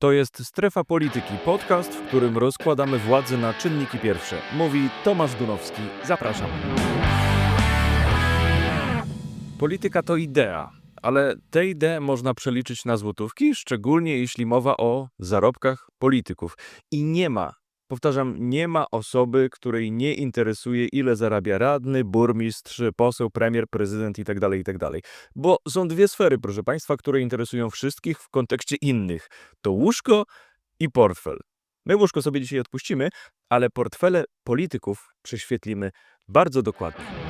To jest Strefa Polityki, podcast, w którym rozkładamy władzę na czynniki pierwsze. Mówi Tomasz Dunowski. Zapraszam. Polityka to idea, ale tę ideę można przeliczyć na złotówki, szczególnie jeśli mowa o zarobkach polityków. I nie ma, powtarzam, nie ma osoby, której nie interesuje, ile zarabia radny, burmistrz, poseł, premier, prezydent itd., itd. Bo są dwie sfery, proszę Państwa, które interesują wszystkich w kontekście innych. To łóżko i portfel. My łóżko sobie dzisiaj odpuścimy, ale portfele polityków prześwietlimy bardzo dokładnie.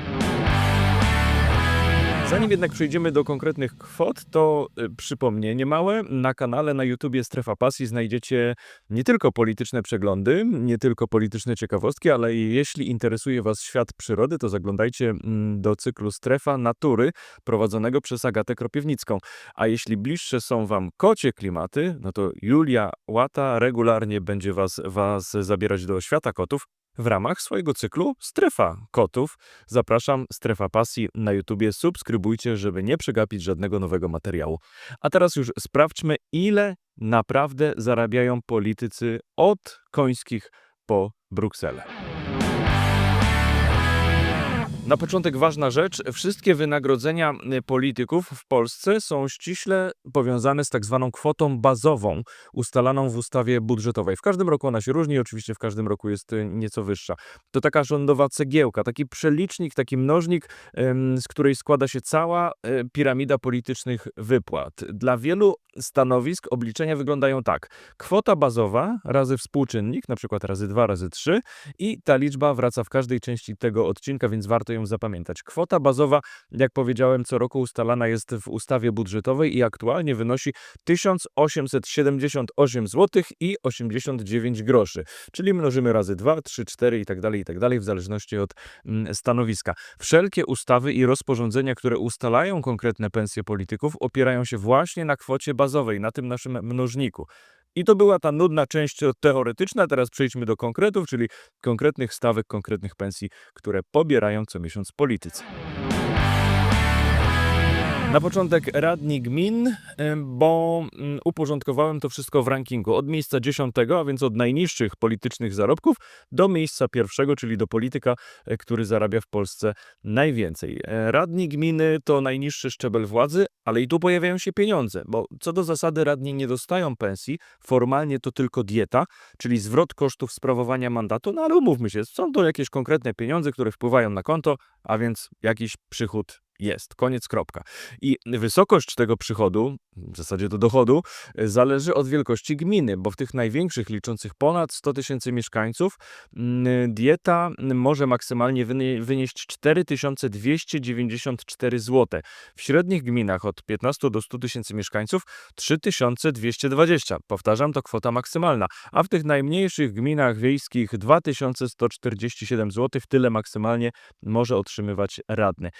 Zanim jednak przejdziemy do konkretnych kwot, to y, przypomnienie małe. Na kanale na YouTubie Strefa Pasji znajdziecie nie tylko polityczne przeglądy, nie tylko polityczne ciekawostki, ale jeśli interesuje Was świat przyrody, to zaglądajcie mm, do cyklu Strefa Natury prowadzonego przez Agatę Kropiewnicką. A jeśli bliższe są Wam kocie klimaty, no to Julia Łata regularnie będzie Was, was zabierać do świata kotów w ramach swojego cyklu Strefa Kotów. Zapraszam, Strefa Pasji na YouTubie. Subskrybujcie, żeby nie przegapić żadnego nowego materiału. A teraz już sprawdźmy, ile naprawdę zarabiają politycy od końskich po Brukselę. Na początek ważna rzecz. Wszystkie wynagrodzenia y, polityków w Polsce są ściśle powiązane z tak zwaną kwotą bazową ustalaną w ustawie budżetowej. W każdym roku ona się różni, oczywiście w każdym roku jest y, nieco wyższa. To taka rządowa cegiełka, taki przelicznik, taki mnożnik, z której składa się cała y, piramida politycznych wypłat. Dla wielu stanowisk obliczenia wyglądają tak. Kwota bazowa razy współczynnik, na przykład razy 2, razy 3 i ta liczba wraca w każdej części tego odcinka, więc warto ją zapamiętać. Kwota bazowa, jak powiedziałem, co roku ustalana jest w ustawie budżetowej i aktualnie wynosi 1878 zł i 89 groszy, czyli mnożymy razy 2, 3, 4 i tak dalej, i tak dalej, w zależności od mm, stanowiska. Wszelkie ustawy i rozporządzenia, które ustalają konkretne pensje polityków, opierają się właśnie na kwocie bazowej, na tym naszym mnożniku. I to była ta nudna część teoretyczna. Teraz przejdźmy do konkretów, czyli konkretnych stawek, konkretnych pensji, które pobierają co miesiąc politycy. Na początek radni gmin, em, bo mm, uporządkowałem to wszystko w rankingu od miejsca dziesiątego, a więc od najniższych politycznych zarobków, do miejsca pierwszego, czyli do polityka, e, który zarabia w Polsce najwięcej. E, Radni gminy to najniższy szczebel władzy, ale i tu pojawiają się pieniądze, bo co do zasady radni nie dostają pensji, formalnie to tylko dieta, czyli zwrot kosztów sprawowania mandatu, no ale umówmy się, są to jakieś konkretne pieniądze, które wpływają na konto, a więc jakiś przychód jest. Koniec, kropka. I wysokość tego przychodu, w zasadzie do dochodu, zależy od wielkości gminy, bo w tych największych, liczących ponad 100 tysięcy mieszkańców, mm, dieta może maksymalnie wynie- wynieść 4294 zł. W średnich gminach od 15 do 100 tysięcy mieszkańców 3220. Powtarzam, to kwota maksymalna. A w tych najmniejszych gminach wiejskich 2147 zł. Tyle maksymalnie może otrzymywać radny.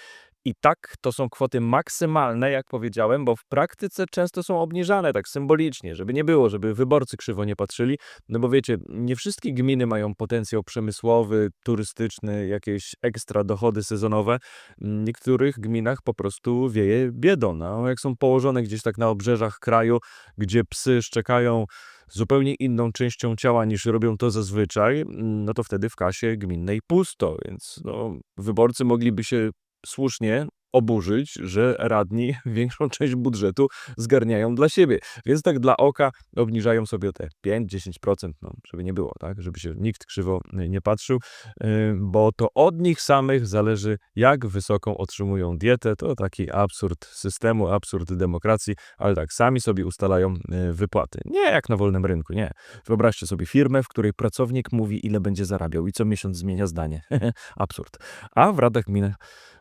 I tak to są kwoty maksymalne, jak powiedziałem, bo w praktyce często są obniżane tak symbolicznie, żeby nie było, żeby wyborcy krzywo nie patrzyli. No bo wiecie, nie wszystkie gminy mają potencjał przemysłowy, turystyczny, jakieś ekstra dochody sezonowe. W niektórych gminach po prostu wieje biedą. No, jak są położone gdzieś tak na obrzeżach kraju, gdzie psy szczekają zupełnie inną częścią ciała niż robią to zazwyczaj, no to wtedy w kasie gminnej pusto, więc no, wyborcy mogliby się słusznie oburzyć, że radni większą część budżetu zgarniają dla siebie. Więc tak dla oka obniżają sobie te 5-10%, no, żeby nie było, tak? Żeby się nikt krzywo nie patrzył, y, bo to od nich samych zależy, jak wysoką otrzymują dietę. To taki absurd systemu, absurd demokracji, ale tak, sami sobie ustalają y, wypłaty. Nie jak na wolnym rynku, nie. Wyobraźcie sobie firmę, w której pracownik mówi, ile będzie zarabiał i co miesiąc zmienia zdanie. absurd. A w radach gminy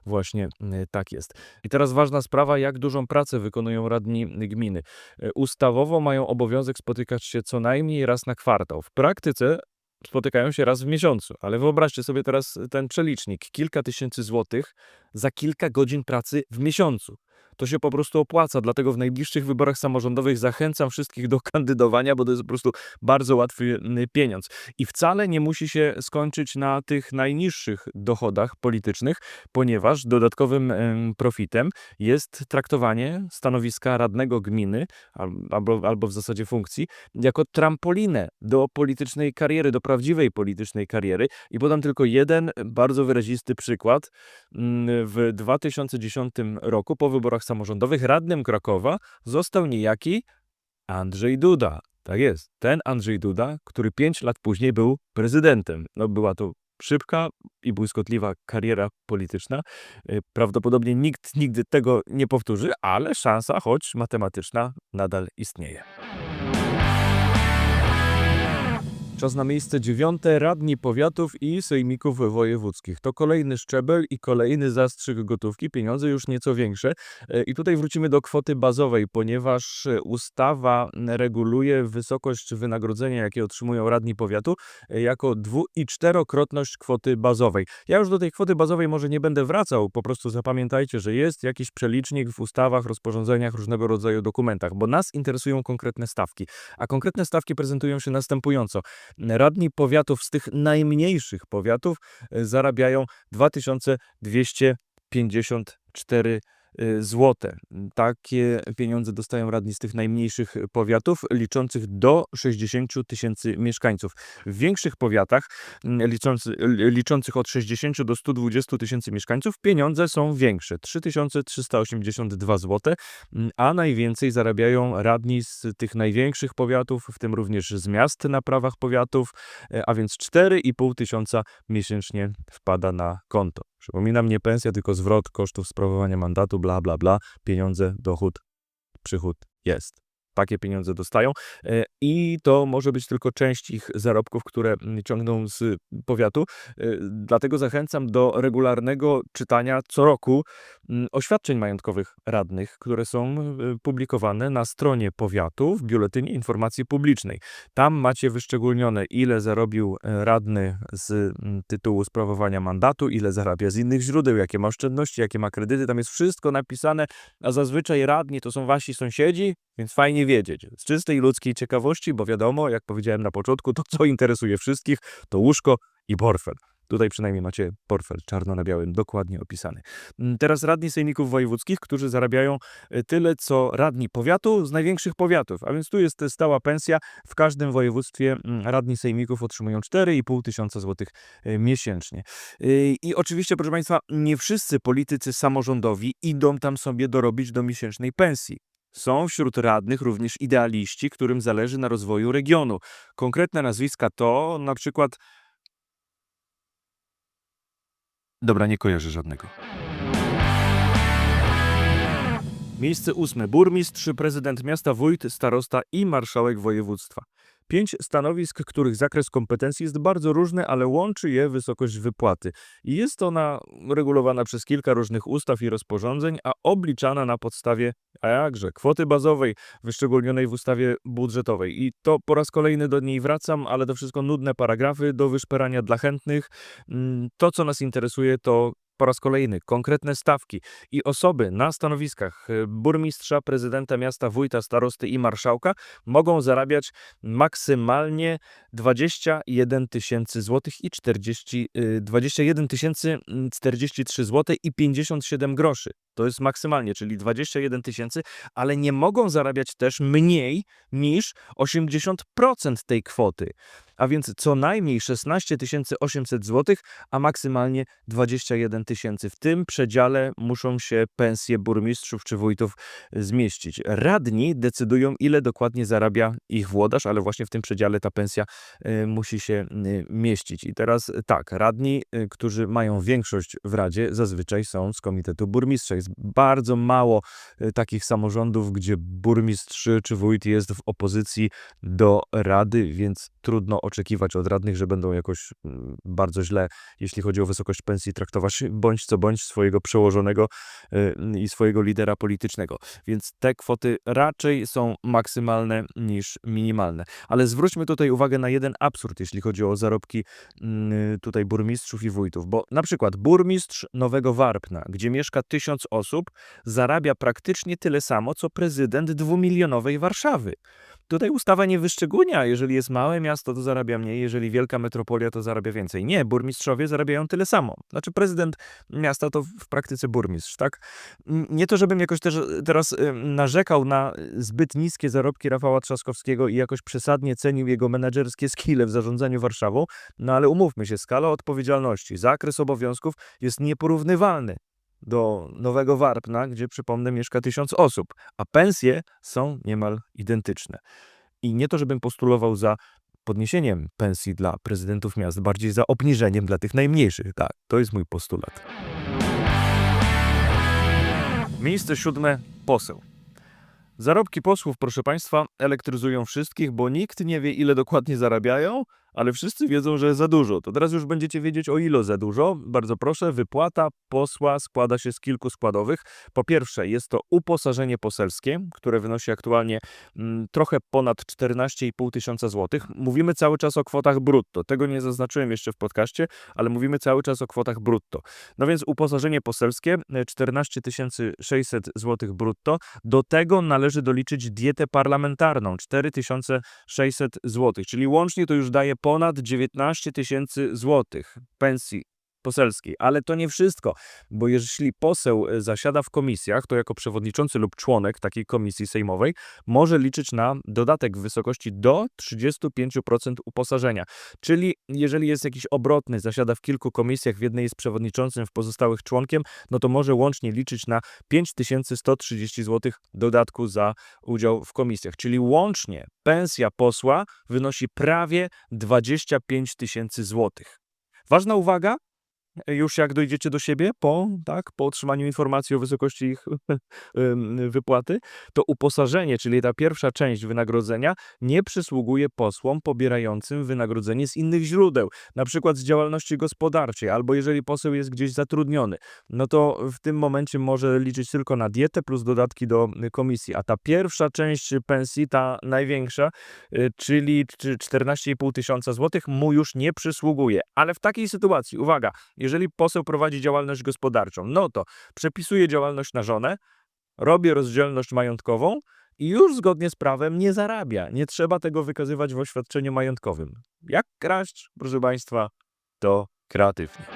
Właśnie y, tak jest. I teraz ważna sprawa, jak dużą pracę wykonują radni gminy. Y, Ustawowo mają obowiązek spotykać się co najmniej raz na kwartał. W praktyce spotykają się raz w miesiącu, ale wyobraźcie sobie teraz ten przelicznik. Kilka tysięcy złotych za kilka godzin pracy w miesiącu. To się po prostu opłaca. Dlatego w najbliższych wyborach samorządowych zachęcam wszystkich do kandydowania, bo to jest po prostu bardzo łatwy y, pieniądz. I wcale nie musi się skończyć na tych najniższych dochodach politycznych, ponieważ dodatkowym em, profitem jest traktowanie stanowiska radnego gminy al- albo, albo w zasadzie funkcji jako trampolinę do politycznej kariery, do prawdziwej politycznej kariery. I podam tylko jeden bardzo wyrazisty przykład. Mm, W 2010 roku, po wyborach samorządowych, radnym Krakowa został niejaki Andrzej Duda. Tak jest, ten Andrzej Duda, który pięć lat później był prezydentem. No, była to szybka i błyskotliwa kariera polityczna. Y, Prawdopodobnie nikt nigdy tego nie powtórzy, ale szansa, choć matematyczna, nadal istnieje. Czas na miejsce dziewiąte. Radni powiatów i sejmików wojewódzkich. To kolejny szczebel i kolejny zastrzyk gotówki. Pieniądze już nieco większe. E, I tutaj wrócimy do kwoty bazowej, ponieważ e, ustawa reguluje wysokość wynagrodzenia, jakie otrzymują radni powiatu, e, jako dwu- i czterokrotność kwoty bazowej. Ja już do tej kwoty bazowej może nie będę wracał, po prostu zapamiętajcie, że jest jakiś przelicznik w ustawach, rozporządzeniach, różnego rodzaju dokumentach, bo nas interesują konkretne stawki. A konkretne stawki prezentują się następująco. Radni powiatów z tych najmniejszych powiatów e, zarabiają 2254 złote. Takie pieniądze dostają radni z tych najmniejszych powiatów, liczących do 60 tysięcy mieszkańców. W większych powiatach, m, liczący, li- liczących od 60 do 120 tysięcy mieszkańców, pieniądze są większe 3382 zł, m, a najwięcej zarabiają radni z tych największych powiatów, w tym również z miast na prawach powiatów, e, a więc 4,5 tysiąca miesięcznie wpada na konto. Przypominam, nie pensja, tylko zwrot kosztów sprawowania mandatu, bla, bla, bla. Pieniądze, dochód, przychód jest. Takie pieniądze dostają e, i to może być tylko część ich zarobków, które mm, ciągną z powiatu. E, Dlatego zachęcam do regularnego czytania co roku mm, oświadczeń majątkowych radnych, które są e, publikowane na stronie powiatu w Biuletynie Informacji Publicznej. Tam macie wyszczególnione, ile zarobił e, radny z mm, tytułu sprawowania mandatu, ile zarabia z innych źródeł, jakie ma oszczędności, jakie ma kredyty. Tam jest wszystko napisane, a zazwyczaj radni to są wasi sąsiedzi, więc fajnie wiedzieć. Z czystej ludzkiej ciekawości, bo wiadomo, jak powiedziałem na początku, to co interesuje wszystkich, to łóżko i portfel. Tutaj przynajmniej macie portfel czarno na białym, dokładnie opisany. Mm, Teraz radni sejmików wojewódzkich, którzy zarabiają e, tyle, co radni powiatu z największych powiatów. A więc tu jest e, stała pensja. W każdym województwie mm, radni sejmików otrzymują 4,5 tysiąca złotych e, miesięcznie. Y, I oczywiście, proszę Państwa, nie wszyscy politycy samorządowi idą tam sobie dorobić do miesięcznej pensji. Są wśród radnych również idealiści, którym zależy na rozwoju regionu. Konkretne nazwiska to na przykład. Dobra, nie kojarzę żadnego. Miejsce ósme. Burmistrz, prezydent miasta, wójt, starosta i marszałek województwa. Pięć stanowisk, których zakres kompetencji jest bardzo różny, ale łączy je wysokość wypłaty. I jest ona regulowana przez kilka różnych ustaw i rozporządzeń, a obliczana na podstawie, a jakże, kwoty bazowej wyszczególnionej w ustawie budżetowej. I to po raz kolejny do niej wracam, ale to wszystko nudne paragrafy do wyszperania dla chętnych. Mm, To, co nas interesuje, to po raz kolejny konkretne stawki i osoby na stanowiskach y, burmistrza, prezydenta miasta, wójta, starosty i marszałka mogą zarabiać maksymalnie 21 tysięcy złotych i 40, y, 21 tysięcy mm, 43 zł i 57 groszy. To jest maksymalnie, czyli 21 tysięcy, ale nie mogą zarabiać też mniej niż 80% tej kwoty. A więc co najmniej 16 800 zł, a maksymalnie 21 tysięcy. W tym przedziale muszą się pensje burmistrzów czy wójtów zmieścić. Radni decydują, ile dokładnie zarabia ich włodarz, ale właśnie w tym przedziale ta pensja y, musi się y, mieścić. I teraz tak, radni, y, którzy mają większość w Radzie, zazwyczaj są z Komitetu Burmistrza. Jest bardzo mało takich samorządów, gdzie burmistrz czy wójt jest w opozycji do Rady, więc trudno oczekiwać od radnych, że będą jakoś mm, bardzo źle, jeśli chodzi o wysokość pensji, traktować bądź co bądź swojego przełożonego y, i swojego lidera politycznego. Więc te kwoty raczej są maksymalne niż minimalne. Ale zwróćmy tutaj uwagę na jeden absurd, jeśli chodzi o zarobki mm, tutaj burmistrzów i wójtów, bo na przykład burmistrz Nowego Warpna, gdzie mieszka tysiąc osób, zarabia praktycznie tyle samo, co prezydent dwumilionowej Warszawy. Tutaj ustawa nie wyszczególnia, jeżeli jest małe miasto, to zarabia mniej, jeżeli wielka metropolia, to zarabia więcej. Nie, burmistrzowie zarabiają tyle samo. Znaczy prezydent miasta to w praktyce burmistrz, tak? Nie to, żebym jakoś też teraz y, narzekał na zbyt niskie zarobki Rafała Trzaskowskiego i jakoś przesadnie cenił jego menedżerskie skille w zarządzaniu Warszawą, no ale umówmy się, skala odpowiedzialności, zakres obowiązków jest nieporównywalny do Nowego Warpna, gdzie przypomnę mieszka tysiąc osób, a pensje są niemal identyczne. I nie to, żebym postulował za podniesieniem pensji dla prezydentów miast, bardziej za obniżeniem dla tych najmniejszych. Tak, to jest mój postulat. Miejsce siódme poseł. Zarobki posłów, proszę Państwa, elektryzują wszystkich, bo nikt nie wie, ile dokładnie zarabiają, ale wszyscy wiedzą, że za dużo. To teraz już będziecie wiedzieć, o ile za dużo. Bardzo proszę, wypłata posła składa się z kilku składowych. Po pierwsze, jest to uposażenie poselskie, które wynosi aktualnie mm, trochę ponad 14,5 tysiąca złotych. Mówimy cały czas o kwotach brutto. Tego nie zaznaczyłem jeszcze w podcaście, ale mówimy cały czas o kwotach brutto. No więc uposażenie poselskie e, 14 600 złotych brutto. Do tego należy doliczyć dietę parlamentarną 4600 złotych, czyli łącznie to już daje ponad 19 tysięcy złotych pensji poselskiej. Ale to nie wszystko, bo jeśli poseł e, zasiada w komisjach, to jako przewodniczący lub członek takiej komisji sejmowej może liczyć na dodatek w wysokości do 35% uposażenia. Czyli jeżeli jest jakiś obrotny, zasiada w kilku komisjach, w jednej jest przewodniczącym, w pozostałych członkiem, no to może łącznie liczyć na 5130 zł dodatku za udział w komisjach. Czyli łącznie pensja posła wynosi prawie 25 tysięcy złotych. Ważna uwaga, już jak dojdziecie do siebie po, tak, po otrzymaniu informacji o wysokości ich wypłaty, to uposażenie, czyli ta pierwsza część wynagrodzenia, nie przysługuje posłom pobierającym wynagrodzenie z innych źródeł, na przykład z działalności gospodarczej, albo jeżeli poseł jest gdzieś zatrudniony, no to w tym momencie może liczyć tylko na dietę plus dodatki do komisji, a ta pierwsza część pensji, ta największa, y, czyli czy 14,5 tysiąca złotych, mu już nie przysługuje. Ale w takiej sytuacji, uwaga, jeżeli poseł prowadzi działalność gospodarczą, no to przepisuje działalność na żonę, robi rozdzielność majątkową i już zgodnie z prawem nie zarabia. Nie trzeba tego wykazywać w oświadczeniu majątkowym. Jak kraść, proszę Państwa, to kreatywnie.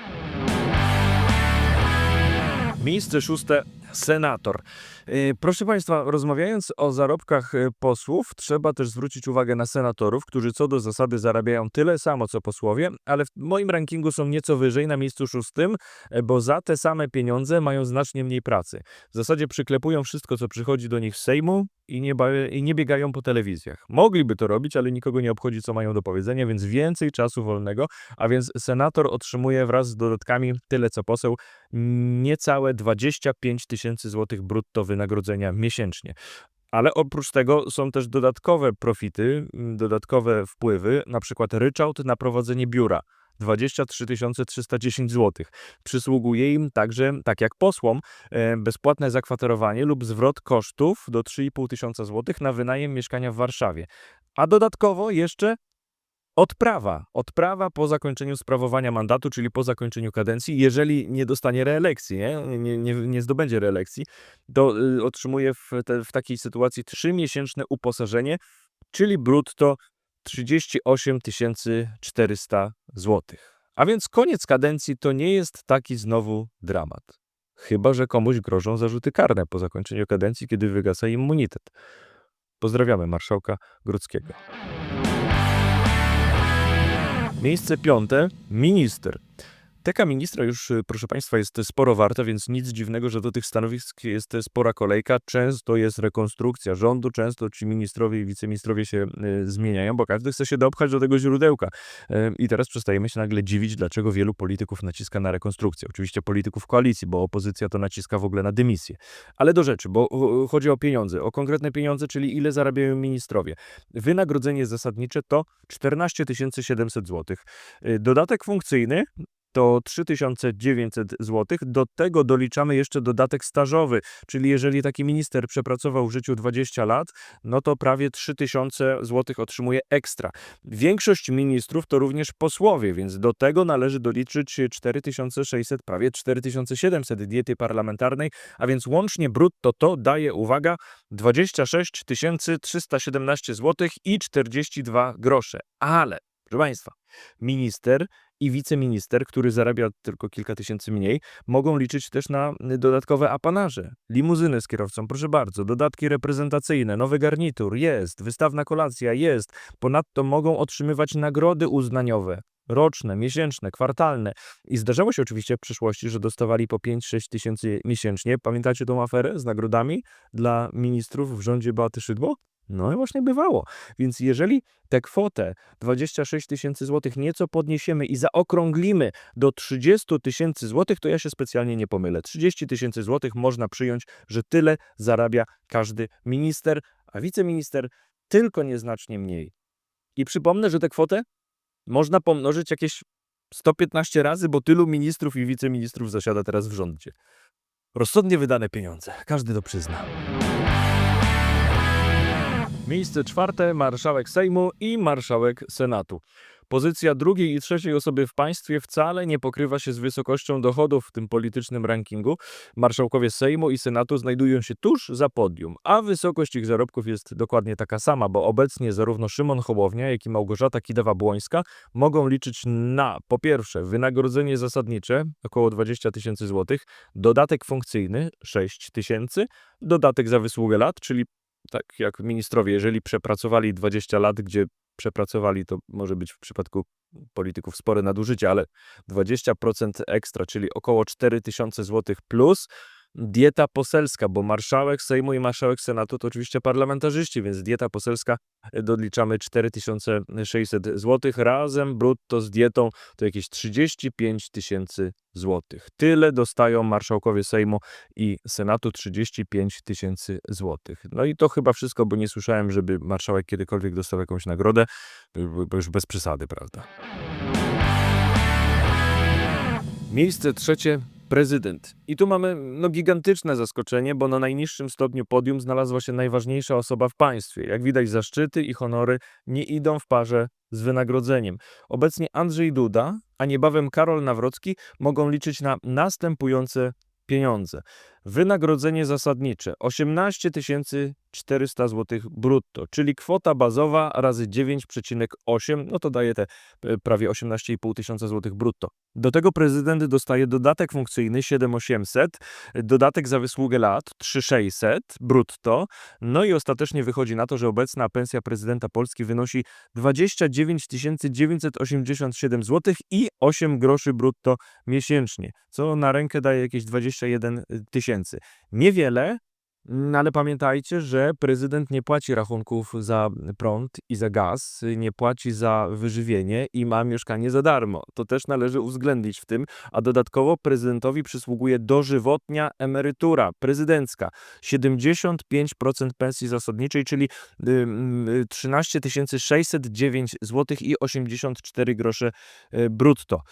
Miejsce szóste senator. Yy, Proszę Państwa, rozmawiając o zarobkach y, posłów, trzeba też zwrócić uwagę na senatorów, którzy co do zasady zarabiają tyle samo co posłowie, ale w moim rankingu są nieco wyżej, na miejscu szóstym, e, bo za te same pieniądze mają znacznie mniej pracy. W zasadzie przyklepują wszystko, co przychodzi do nich z Sejmu i nie, i nie biegają po telewizjach. Mogliby to robić, ale nikogo nie obchodzi, co mają do powiedzenia, więc więcej czasu wolnego, a więc senator otrzymuje wraz z dodatkami tyle co poseł, niecałe 25 tysięcy złotych brutto wynagrodzenia miesięcznie. Ale oprócz tego są też dodatkowe profity, mm, dodatkowe wpływy, na przykład ryczałt na prowadzenie biura. 23 310 zł. Przysługuje im także, tak jak posłom, e, bezpłatne zakwaterowanie lub zwrot kosztów do 3,5 tysiąca złotych na wynajem mieszkania w Warszawie. A dodatkowo jeszcze odprawa. Odprawa po zakończeniu sprawowania mandatu, czyli po zakończeniu kadencji, jeżeli nie dostanie reelekcji, nie, nie, nie, nie zdobędzie reelekcji, to y, otrzymuje w, te, w takiej sytuacji trzymiesięczne uposażenie, czyli brutto 38 400 zł. A więc koniec kadencji to nie jest taki znowu dramat. Chyba, że komuś grożą zarzuty karne po zakończeniu kadencji, kiedy wygasa immunitet. Pozdrawiamy marszałka Grodzkiego. Miejsce piąte minister. Teka ministra już, y, proszę Państwa, jest sporo warta, więc nic dziwnego, że do tych stanowisk jest spora kolejka. Często jest rekonstrukcja rządu, często ci ministrowie i wiceministrowie się y, zmieniają, bo każdy chce się dopchać do tego źródełka. Y, I teraz przestajemy się nagle dziwić, dlaczego wielu polityków naciska na rekonstrukcję. Oczywiście polityków koalicji, bo opozycja to naciska w ogóle na dymisję. Ale do rzeczy, bo chodzi o pieniądze, o konkretne pieniądze, czyli ile zarabiają ministrowie. Wynagrodzenie zasadnicze to 14 700 zł. Dodatek funkcyjny to 3900 zł. Do tego doliczamy jeszcze dodatek stażowy, czyli jeżeli taki minister przepracował w życiu 20 lat, no to prawie 3000 zł otrzymuje ekstra. Większość ministrów to również posłowie, więc do tego należy doliczyć 4600, prawie 4700 diety parlamentarnej, a więc łącznie brutto to daje, uwaga, 26 317 zł i 42 grosze. Ale, proszę Państwa, minister i wiceminister, który zarabia tylko kilka tysięcy mniej, mogą liczyć też na dodatkowe apanaże. Limuzyny z kierowcą, proszę bardzo, dodatki reprezentacyjne, nowy garnitur jest, wystawna kolacja jest. Ponadto mogą otrzymywać nagrody uznaniowe. Roczne, miesięczne, kwartalne. I zdarzało się oczywiście w przyszłości, że dostawali po 5-6 tysięcy miesięcznie. Pamiętacie tą aferę z nagrodami dla ministrów w rządzie Beaty Szydło? No i właśnie bywało. Więc jeżeli tę kwotę 26 tysięcy złotych nieco podniesiemy i zaokrąglimy do 30 tysięcy złotych, to ja się specjalnie nie pomylę. 30 tysięcy złotych można przyjąć, że tyle zarabia każdy minister, a wiceminister tylko nieznacznie mniej. I przypomnę, że tę kwotę można pomnożyć jakieś 115 razy, bo tylu ministrów i wiceministrów zasiada teraz w rządzie. Rozsądnie wydane pieniądze, każdy to przyzna. Miejsce czwarte marszałek Sejmu i marszałek Senatu. Pozycja drugiej i trzeciej osoby w państwie wcale nie pokrywa się z wysokością dochodów w tym politycznym rankingu. Marszałkowie Sejmu i Senatu znajdują się tuż za podium, a wysokość ich zarobków jest dokładnie taka sama, bo obecnie zarówno Szymon Hołownia, jak i Małgorzata Kidawa-Błońska mogą liczyć na po pierwsze wynagrodzenie zasadnicze około 20 tysięcy złotych, dodatek funkcyjny 6 tysięcy, dodatek za wysługę lat, czyli tak jak ministrowie, jeżeli przepracowali 20 lat, gdzie przepracowali, to może być w przypadku polityków spore nadużycie, ale 20% ekstra, czyli około 4000 zł plus dieta poselska, bo marszałek Sejmu i marszałek Senatu to oczywiście parlamentarzyści, więc dieta poselska doliczamy 4600 zł. Razem brutto z dietą to jakieś 35 tysięcy złotych. Tyle dostają marszałkowie Sejmu i Senatu 35 tysięcy złotych. No i to chyba wszystko, bo nie słyszałem, żeby marszałek kiedykolwiek dostał jakąś nagrodę, bo już bez przesady, prawda? Miejsce trzecie prezydent. I tu mamy no, gigantyczne zaskoczenie, bo na najniższym stopniu podium znalazła się najważniejsza osoba w państwie. Jak widać, zaszczyty i honory nie idą w parze z wynagrodzeniem. Obecnie Andrzej Duda, a niebawem Karol Nawrocki mogą liczyć na następujące pieniądze. Wynagrodzenie zasadnicze 18 400 zł brutto, czyli kwota bazowa razy 9,8, no to daje te e, prawie 18,5 tysiąca złotych brutto. Do tego prezydent dostaje dodatek funkcyjny 7800, dodatek za wysługę lat 3600 brutto, no i ostatecznie wychodzi na to, że obecna pensja prezydenta Polski wynosi 29 987 zł i 8 groszy brutto miesięcznie, co na rękę daje jakieś 21 tysięcy tysięcy. Niewiele, mm, ale pamiętajcie, że prezydent nie płaci rachunków za prąd i za gaz, nie płaci za wyżywienie i ma mieszkanie za darmo. To też należy uwzględnić w tym, a dodatkowo prezydentowi przysługuje dożywotnia emerytura prezydencka 75% pensji zasadniczej, czyli 13 609 zł i 84 grosze y, brutto.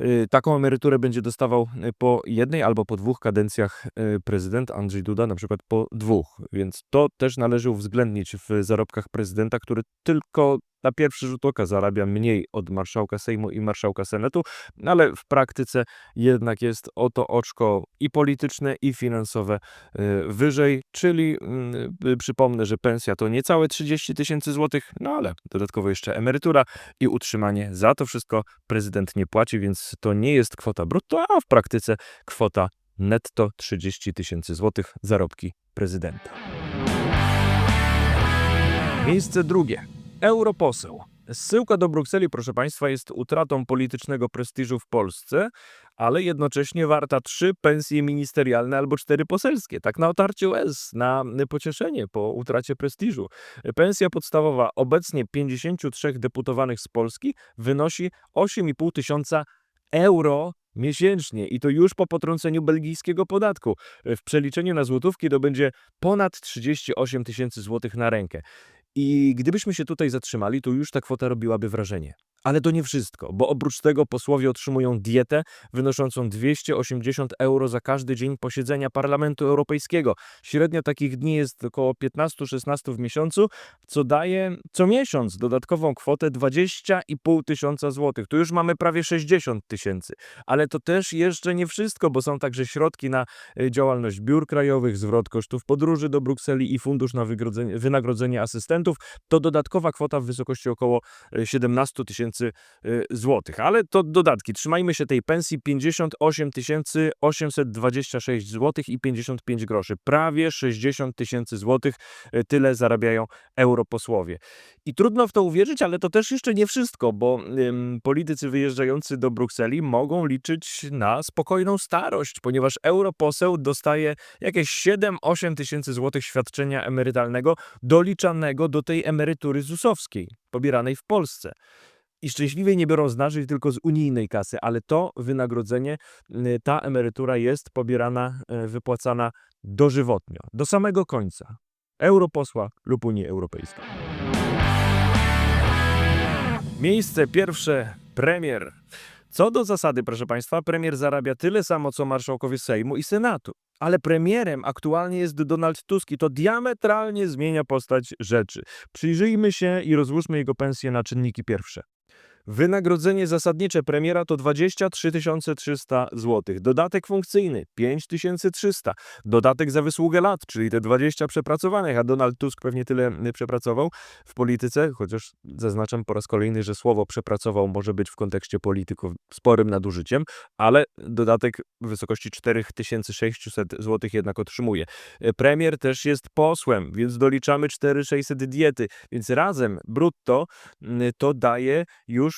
Y, taką emeryturę będzie dostawał y, po jednej albo po dwóch kadencjach y, prezydent Andrzej Duda, na przykład po dwóch. Więc to też należy uwzględnić w zarobkach prezydenta, który tylko na pierwszy rzut oka zarabia mniej od marszałka Sejmu i marszałka Senatu, ale w praktyce jednak jest o to oczko i polityczne, i finansowe y, wyżej, czyli y, przypomnę, że pensja to niecałe 30 tysięcy złotych, no ale dodatkowo jeszcze emerytura i utrzymanie. Za to wszystko prezydent nie płaci, więc to nie jest kwota brutto, a w praktyce kwota netto 30 tysięcy złotych zarobki prezydenta. Miejsce drugie europoseł. Zsyłka do Brukseli, proszę Państwa, jest utratą politycznego prestiżu w Polsce, ale jednocześnie warta trzy pensje ministerialne albo cztery poselskie. Tak na otarcie łez, na pocieszenie po utracie prestiżu. Pensja podstawowa obecnie 53 deputowanych z Polski wynosi 8,5 tysiąca euro miesięcznie i to już po potrąceniu belgijskiego podatku. W przeliczeniu na złotówki to będzie ponad 38 tysięcy złotych na rękę. I gdybyśmy się tutaj zatrzymali, to już ta kwota robiłaby wrażenie. Ale to nie wszystko, bo oprócz tego posłowie otrzymują dietę wynoszącą 280 euro za każdy dzień posiedzenia Parlamentu Europejskiego. Średnia takich dni jest około 15-16 w miesiącu, co daje co miesiąc dodatkową kwotę 20,5 tysiąca złotych. Tu już mamy prawie 60 tysięcy. Ale to też jeszcze nie wszystko, bo są także środki na y, działalność biur krajowych, zwrot kosztów podróży do Brukseli i fundusz na wynagrodzenie asystentów. To dodatkowa kwota w wysokości około 17 y, tysięcy tysięcy y, złotych. Ale to dodatki. Trzymajmy się tej pensji 58 826 złotych i 55 groszy. Prawie 60 tysięcy złotych. Y, tyle zarabiają europosłowie. I trudno w to uwierzyć, ale to też jeszcze nie wszystko, bo ym, politycy wyjeżdżający do Brukseli mogą liczyć na spokojną starość, ponieważ europoseł dostaje jakieś 7-8 tysięcy złotych świadczenia emerytalnego doliczanego do tej emerytury ZUS-owskiej pobieranej w Polsce i szczęśliwie nie biorą z naszej, tylko z unijnej kasy, ale to wynagrodzenie, y, ta emerytura jest pobierana, y, wypłacana dożywotnio, do samego końca. Europosła lub Unii Europejskiej. Miejsce pierwsze premier. Co do zasady, proszę Państwa, premier zarabia tyle samo, co marszałkowie Sejmu i Senatu. Ale premierem aktualnie jest Donald Tusk i to diametralnie zmienia postać rzeczy. Przyjrzyjmy się i rozłóżmy jego pensję na czynniki pierwsze. Wynagrodzenie zasadnicze premiera to 23 300 zł. Dodatek funkcyjny 5300. Dodatek za wysługę lat, czyli te 20 przepracowanych, a Donald Tusk pewnie tyle przepracował w polityce, chociaż zaznaczam po raz kolejny, że słowo przepracował może być w kontekście polityków sporym nadużyciem, ale dodatek w wysokości 4600 zł jednak otrzymuje. Premier też jest posłem, więc doliczamy 4600 diety, więc razem brutto to daje już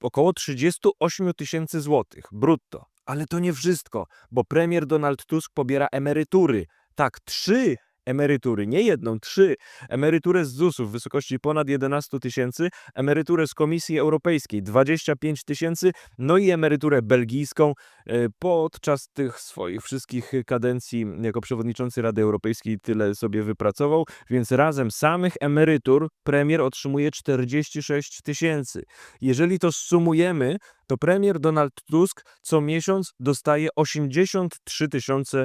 około 38 tysięcy złotych brutto. Ale to nie wszystko, bo premier Donald Tusk pobiera emerytury. Tak, trzy emerytury, nie jedną, trzy. Emeryturę z ZUS-u w wysokości ponad 11 tysięcy, emeryturę z Komisji Europejskiej 25 tysięcy, no i emeryturę belgijską e, podczas tych swoich wszystkich kadencji jako przewodniczący Rady Europejskiej tyle sobie wypracował, więc razem samych emerytur premier otrzymuje 46 tysięcy. Jeżeli to sumujemy, to premier Donald Tusk co miesiąc dostaje 83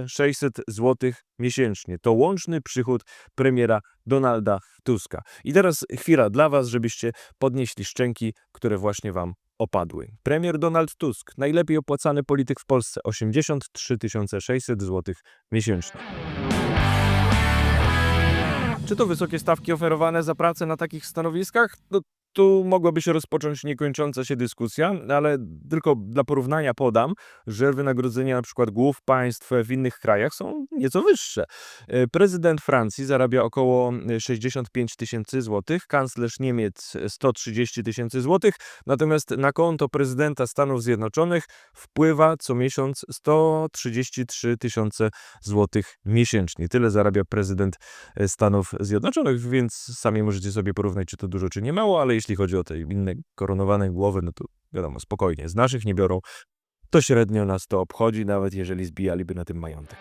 600 zł miesięcznie. To łączny przychód premiera Donalda Tuska. I teraz chwila dla Was, żebyście podnieśli szczęki, które właśnie Wam opadły. Premier Donald Tusk, najlepiej opłacany polityk w Polsce, 83 600 zł miesięcznie. Czy to wysokie stawki oferowane za pracę na takich stanowiskach? No, tu mogłaby się rozpocząć niekończąca się dyskusja, ale tylko dla porównania podam, że wynagrodzenia na przykład głów państw w innych krajach są nieco wyższe. E, prezydent Francji zarabia około 65 tysięcy złotych, kanclerz Niemiec 130 tysięcy złotych, natomiast na konto prezydenta Stanów Zjednoczonych wpływa co miesiąc 133 tysiące złotych miesięcznie. Tyle zarabia prezydent e, Stanów Zjednoczonych, więc sami możecie sobie porównać, czy to dużo, czy nie mało, ale jeśli jeśli chodzi o te inne koronowane głowy, no to wiadomo, spokojnie, z naszych nie biorą. To średnio nas to obchodzi, nawet jeżeli zbijaliby na tym majątek.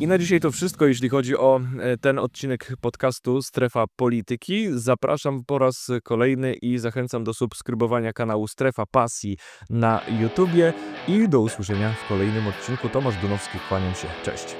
I na dzisiaj to wszystko, jeśli chodzi o e, ten odcinek podcastu Strefa Polityki. Zapraszam po raz kolejny i zachęcam do subskrybowania kanału Strefa Pasji na YouTubie i do usłyszenia w kolejnym odcinku. Tomasz Dunowski, kłaniam się. Cześć.